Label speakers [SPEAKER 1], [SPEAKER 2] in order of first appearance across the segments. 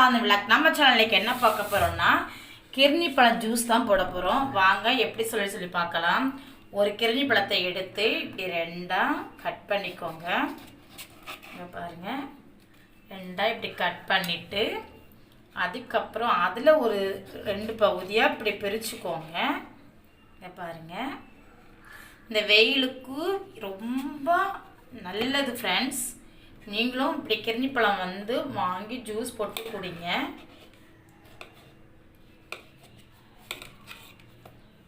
[SPEAKER 1] சார்ந்த விளக்கு நம்ம சேனலுக்கு என்ன பார்க்க போகிறோம்னா கிர்னி பழம் ஜூஸ் தான் போட போகிறோம் வாங்க எப்படி சொல்லி சொல்லி பார்க்கலாம். ஒரு கிருணி பழத்தை எடுத்து இப்படி ரெண்டாக கட் பண்ணிக்கோங்க. பாருங்கள் ரெண்டாக இப்படி கட் பண்ணிவிட்டு அதுக்கப்புறம் அதில் ஒரு ரெண்டு பகுதியாக இப்படி பிரிச்சுக்கோங்க. இதை பாருங்கள் இந்த வெயிலுக்கு ரொம்ப நல்லது ஃப்ரெண்ட்ஸ் நீங்களும் இப்படி கிருணிப்பழம் வந்து வாங்கி ஜூஸ் போட்டு குடிங்க.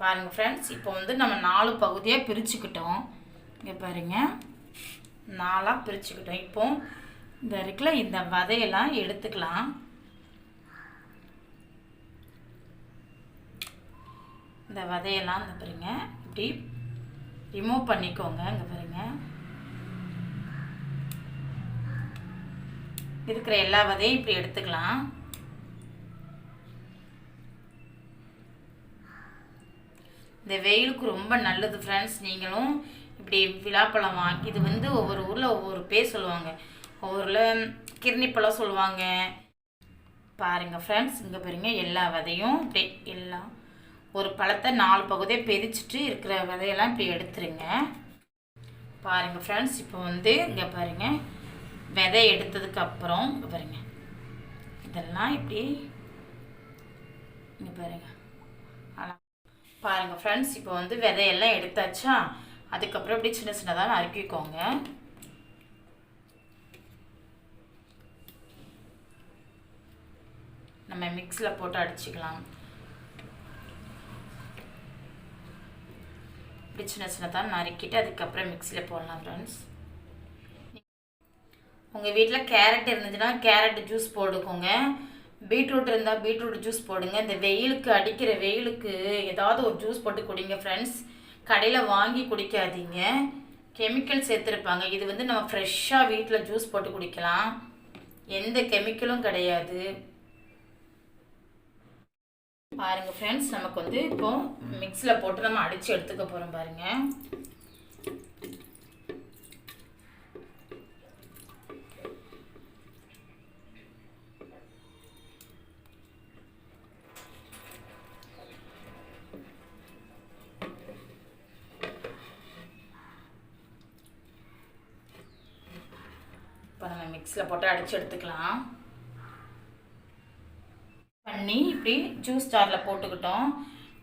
[SPEAKER 1] பாருங்க ஃப்ரெண்ட்ஸ் இப்போ வந்து நம்ம நாலு பகுதியாக பிரிச்சுக்கிட்டோம். இங்கே பாருங்க. நாலாக பிரிச்சுக்கிட்டோம். இப்போ இந்த இருக்குல்ல இந்த விதையெல்லாம் எடுத்துக்கலாம். இந்த விதையெல்லாம் இந்த பாருங்க இப்படி ரிமூவ் பண்ணிக்கோங்க இங்கே பாருங்கள் இருக்கிற எல்லா விதையும் இப்படி எடுத்துக்கலாம். இந்த வெயிலுக்கு ரொம்ப நல்லது ஃப்ரெண்ட்ஸ் நீங்களும் இப்படி விழாப்பழம் வாங்கி இது வந்து ஒவ்வொரு ஊரில் ஒவ்வொரு பேர் சொல்லுவாங்க. ஒவ்வொருல கிர்ணிப்பழம் சொல்லுவாங்க. பாருங்கள் ஃப்ரெண்ட்ஸ் இங்கே பாருங்க எல்லா விதையும் இப்படி எல்லாம் ஒரு பழத்தை நாலு பகுதியாக பிரிச்சுட்டு இருக்கிற விதையெல்லாம் இப்படி எடுத்துருங்க. பாருங்கள் ஃப்ரெண்ட்ஸ் இப்போ வந்து இங்கே பாருங்கள் விதை எடுத்ததுக்கு அப்புறம் பாருங்க. இதெல்லாம் இப்படி இங்கே பாருங்க. அழகா பாருங்கள் ஃப்ரெண்ட்ஸ் இப்போ வந்து விதையெல்லாம் எடுத்தாச்சா? அதுக்கப்புறம் இப்படி சின்ன சின்னதாக நறுக்கிக்கோங்க. நம்ம மிக்ஸில் போட்டு அடிச்சுக்கலாம். இப்படி சின்ன சின்னதாக நறுக்கிட்டு அதுக்கப்புறம் மிக்ஸியில் போடலாம் ஃப்ரெண்ட்ஸ் உங்கள் வீட்டில் கேரட் இருந்துச்சுன்னா கேரட் ஜூஸ் போட்டுக்கோங்க பீட்ரூட் இருந்தால் பீட்ரூட் ஜூஸ் போடுங்க. இந்த வெயிலுக்கு அடிக்கிற வெயிலுக்கு ஏதாவது ஒரு ஜூஸ் போட்டு குடிங்க ஃப்ரெண்ட்ஸ் கடையில் வாங்கி குடிக்காதீங்க. கெமிக்கல் சேர்த்துருப்பாங்க. இது வந்து நம்ம ஃப்ரெஷ்ஷாக வீட்டில் ஜூஸ் போட்டு குடிக்கலாம். எந்த கெமிக்கலும் கிடையாது. பாருங்க ஃப்ரெண்ட்ஸ் நமக்கு வந்து இப்போ மிக்ஸில் போட்டு நம்ம அடித்து எடுத்துக்க போகிறோம் பாருங்கள் மிக்ஸில் போட்டு அடித்து எடுத்துக்கலாம். பண்ணி இப்படி ஜூஸ் ஜாரில் போட்டுக்கிட்டோம்.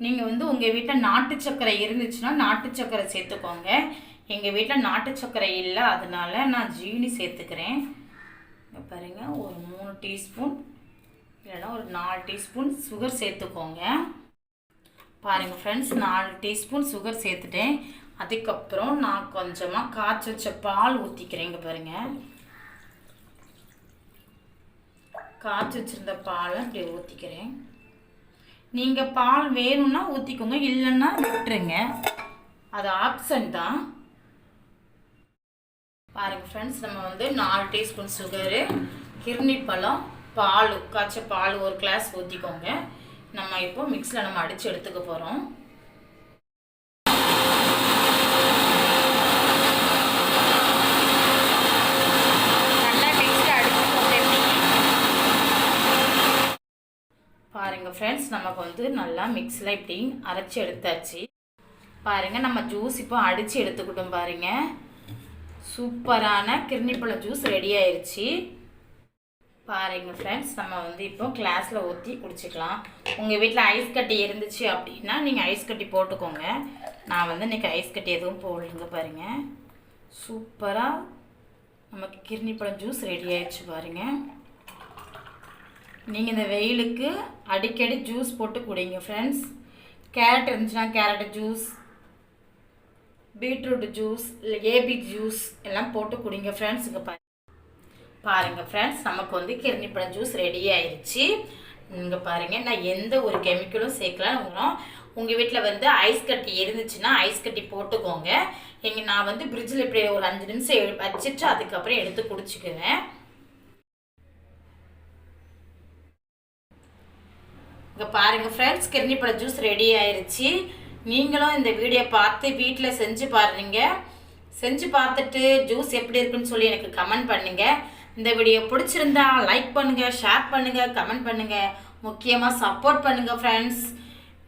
[SPEAKER 1] நீங்கள் வந்து உங்கள் வீட்டில் நாட்டு சர்க்கரை இருந்துச்சுன்னா நாட்டு சர்க்கரை சேர்த்துக்கோங்க. எங்கள் வீட்டில் நாட்டு சர்க்கரை இல்லை அதனால நான் ஜீனி சேர்த்துக்கிறேன். இங்க பாருங்க ஒரு மூணு டீஸ்பூன் இல்லைன்னா ஒரு நாலு டீஸ்பூன் சுகர் சேர்த்துக்கோங்க. பாருங்கள் ஃப்ரெண்ட்ஸ் நாலு டீஸ்பூன் சுகர் சேர்த்துட்டேன். அதுக்கப்புறம் நான் கொஞ்சமாக காய்ச்சி வச்ச பால் ஊற்றிக்கிறேன் இங்கே பாருங்கள் காய்ச்சி வச்சுருந்த பாலை இப்படி ஊற்றிக்கிறேன் நீங்கள் பால் வேணும்னா ஊற்றிக்கோங்க இல்லைன்னா விட்டுருங்க. அது ஆப்ஷன் தான். பாருங்கள் ஃப்ரெண்ட்ஸ் நம்ம வந்து நாலு டீஸ்பூன் சுகரு கிருணி பழம் பால் காய்ச்ச பால் ஒரு கிளாஸ் ஊற்றிக்கோங்க நம்ம இப்போ மிக்ஸில் நம்ம அடித்து எடுத்துக்க போகிறோம் நல்லா மிக்ஸில் அடிச்சுக்கோங்க எப்படி பாருங்கள் ஃப்ரெண்ட்ஸ் நமக்கு வந்து நல்லா மிக்ஸில் இப்படி அரைச்சி எடுத்தாச்சு. பாருங்கள் நம்ம ஜூஸ் இப்போ அடித்து எடுத்துக்கிட்டோம் பாருங்க. சூப்பரான கிருணிப்பழம் ஜூஸ் ரெடி ஆயிடுச்சு பாருங்கள் ஃப்ரெண்ட்ஸ் நம்ம வந்து இப்போ கிளாஸில் ஊற்றி குடிச்சிக்கலாம். உங்கள் வீட்டில் ஐஸ் கட்டி இருந்துச்சு அப்படின்னா நீங்கள் ஐஸ் கட்டி போட்டுக்கோங்க. நான் வந்து இன்றைக்கி ஐஸ் கட்டி எதுவும் போடலங்க பாருங்கள் சூப்பராக நமக்கு கிருணிப்பழம் ஜூஸ் ரெடி ஆயிடுச்சு பாருங்கள் நீங்கள் இந்த வெயிலுக்கு அடிக்கடி ஜூஸ் போட்டு குடிங்க ஃப்ரெண்ட்ஸ் கேரட் இருந்துச்சுன்னா கேரட் ஜூஸ் பீட்ரூட் ஜூஸ் இல்லை ஏபி ஜூஸ் எல்லாம் போட்டு குடிங்க ஃப்ரெண்ட்ஸ் இங்கே பாரு. பாருங்கள் ஃப்ரெண்ட்ஸ் நமக்கு வந்து கிருணிப்பழம் ஜூஸ் ரெடி ஆயிடுச்சு இங்கே பாருங்கள் நான் எந்த ஒரு கெமிக்கலும் சேர்க்கலாம் உங்கள் வீட்டில் வந்து ஐஸ் கட்டி இருந்துச்சுன்னா ஐஸ் கட்டி போட்டுக்கோங்க. எங்கள் நான் வந்து ஃப்ரிட்ஜில் இப்படி ஒரு அஞ்சு நிமிஷம் எடு- வச்சுட்டு அதுக்கப்புறம் எடுத்து குடிச்சுக்குவேன். இங்கே பாருங்கள் ஃப்ரெண்ட்ஸ் கிருணிப்பழ ஜூஸ் ரெடி ஆயிடுச்சு நீங்களும் இந்த வீடியோ பார்த்து வீட்டில் செஞ்சு பாருங்க. செஞ்சு பார்த்துட்டு ஜூஸ் எப்படி இருக்குன்னு சொல்லி எனக்கு கமெண்ட் பண்ணுங்கள் இந்த வீடியோ பிடிச்சிருந்தா லைக் பண்ணுங்கள் ஷேர் பண்ணுங்கள் கமெண்ட் பண்ணுங்கள் முக்கியமாக சப்போர்ட் பண்ணுங்கள் ஃப்ரெண்ட்ஸ்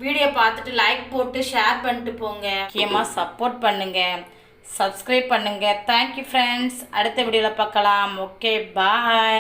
[SPEAKER 1] வீடியோ பார்த்துட்டு லைக் போட்டு ஷேர் பண்ணிட்டு போங்க. முக்கியமாக சப்போர்ட் பண்ணுங்கள் சப்ஸ்கிரைப் பண்ணுங்கள் தேங்க்யூ ஃப்ரெண்ட்ஸ் அடுத்த வீடியோவில் பார்க்கலாம். Okay bye